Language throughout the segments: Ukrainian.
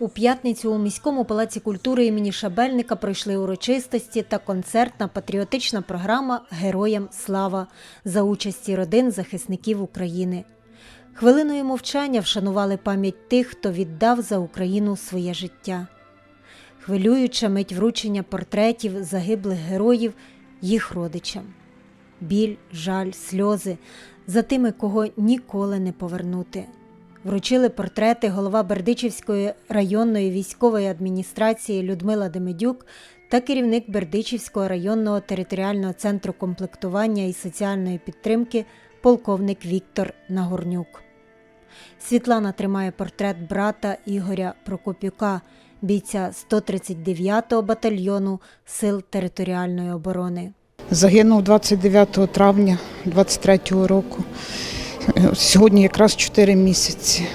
У п'ятницю у міському палаці культури імені Шабельника пройшли урочистості та концертна патріотична програма Героям слава за участі родин захисників України. Хвилиною мовчання вшанували пам'ять тих, хто віддав за Україну своє життя. Хвилююча мить вручення портретів загиблих героїв їх родичам. Біль, жаль, сльози за тими, кого ніколи не повернути. Вручили портрети голова Бердичівської районної військової адміністрації Людмила Демидюк та керівник Бердичівського районного територіального центру комплектування і соціальної підтримки полковник Віктор Нагорнюк. Світлана тримає портрет брата Ігоря Прокопюка, бійця 139-го батальйону Сил територіальної оборони. Загинув 29 травня 23-го року. Сьогодні якраз 4 місяці.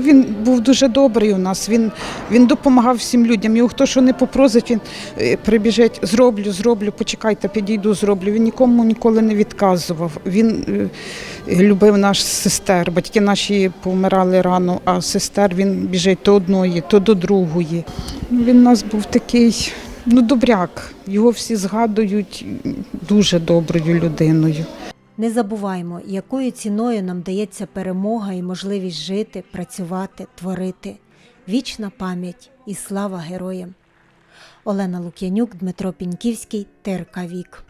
Він був дуже добрий у нас. Він, він допомагав всім людям. Його хто що не попросить, він е, прибіжить, зроблю, зроблю, почекайте, підійду, зроблю. Він нікому ніколи не відказував. Він е, любив наш сестер. Батьки наші помирали рано, а сестер він біжить то одної, то до другої. Ну, Він у нас був такий, ну, добряк. Його всі згадують дуже доброю людиною. Не забуваймо, якою ціною нам дається перемога і можливість жити, працювати, творити. Вічна пам'ять і слава героям. Олена Лук'янюк, Дмитро Піньківський, ТРК Вік.